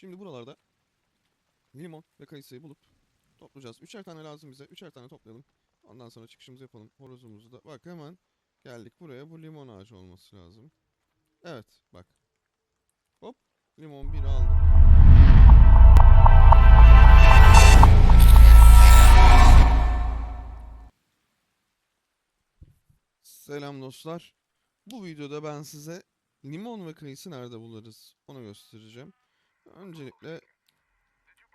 Şimdi buralarda limon ve kayısıyı bulup toplayacağız. Üçer tane lazım bize. Üçer tane toplayalım. Ondan sonra çıkışımızı yapalım. Horozumuzu da. Bak hemen geldik buraya. Bu limon ağacı olması lazım. Evet bak. Hop. Limon biri aldık. Selam dostlar. Bu videoda ben size limon ve kayısı nerede buluruz onu göstereceğim. Öncelikle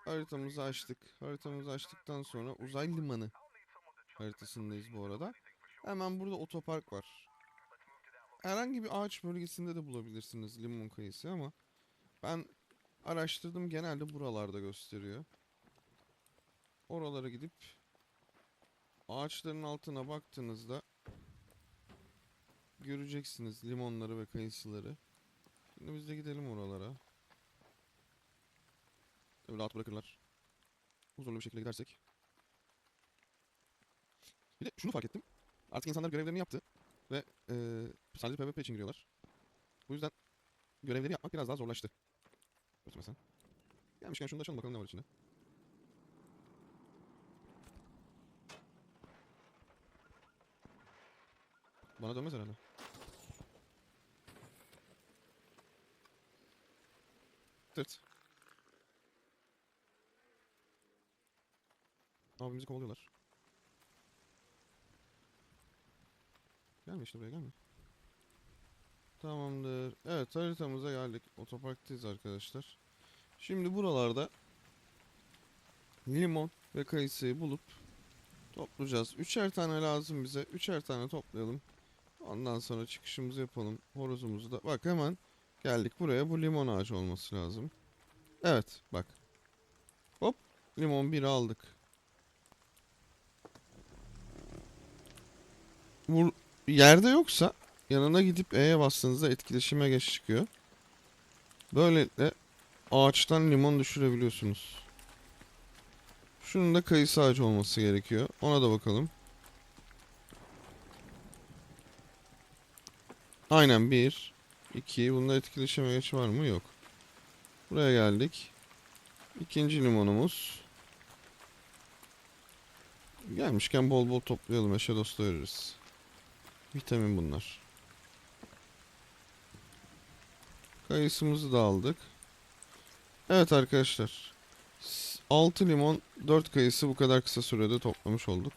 haritamızı açtık. Haritamızı açtıktan sonra uzay limanı haritasındayız bu arada. Hemen burada otopark var. Herhangi bir ağaç bölgesinde de bulabilirsiniz limon kayısı ama ben araştırdım genelde buralarda gösteriyor. Oralara gidip ağaçların altına baktığınızda göreceksiniz limonları ve kayısıları. Şimdi biz de gidelim oralara. Öyle rahat bırakırlar. Huzurlu bir şekilde gidersek. Bir de şunu fark ettim. Artık insanlar görevlerini yaptı. Ve eee sadece PvP için giriyorlar. Bu yüzden görevleri yapmak biraz daha zorlaştı. Örtmesen. Gelmişken şunu da açalım bakalım ne var içinde. Bana dönmez herhalde. Tırt. Abimizi kovalıyorlar. Gelme işte buraya gelme. Tamamdır. Evet haritamıza geldik. Otoparktayız arkadaşlar. Şimdi buralarda limon ve kayısıyı bulup toplayacağız. Üçer tane lazım bize. Üçer tane toplayalım. Ondan sonra çıkışımızı yapalım. Horozumuzu da. Bak hemen geldik buraya. Bu limon ağacı olması lazım. Evet bak. Hop. Limon bir aldık. Bu yerde yoksa yanına gidip E'ye bastığınızda etkileşime geç çıkıyor. Böylelikle ağaçtan limon düşürebiliyorsunuz. Şunun da kayısı ağacı olması gerekiyor. Ona da bakalım. Aynen bir, iki. Bunda etkileşime geç var mı? Yok. Buraya geldik. İkinci limonumuz. Gelmişken bol bol toplayalım. Eşe dosta veririz. Vitamin bunlar. Kayısımızı da aldık. Evet arkadaşlar. 6 limon, 4 kayısı bu kadar kısa sürede toplamış olduk.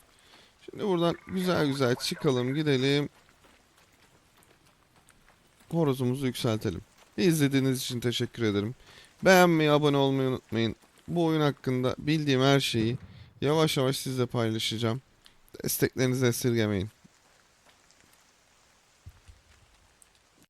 Şimdi buradan güzel güzel çıkalım, gidelim. Horozumuzu yükseltelim. İzlediğiniz için teşekkür ederim. Beğenmeyi, abone olmayı unutmayın. Bu oyun hakkında bildiğim her şeyi yavaş yavaş sizle paylaşacağım. Desteklerinizi esirgemeyin.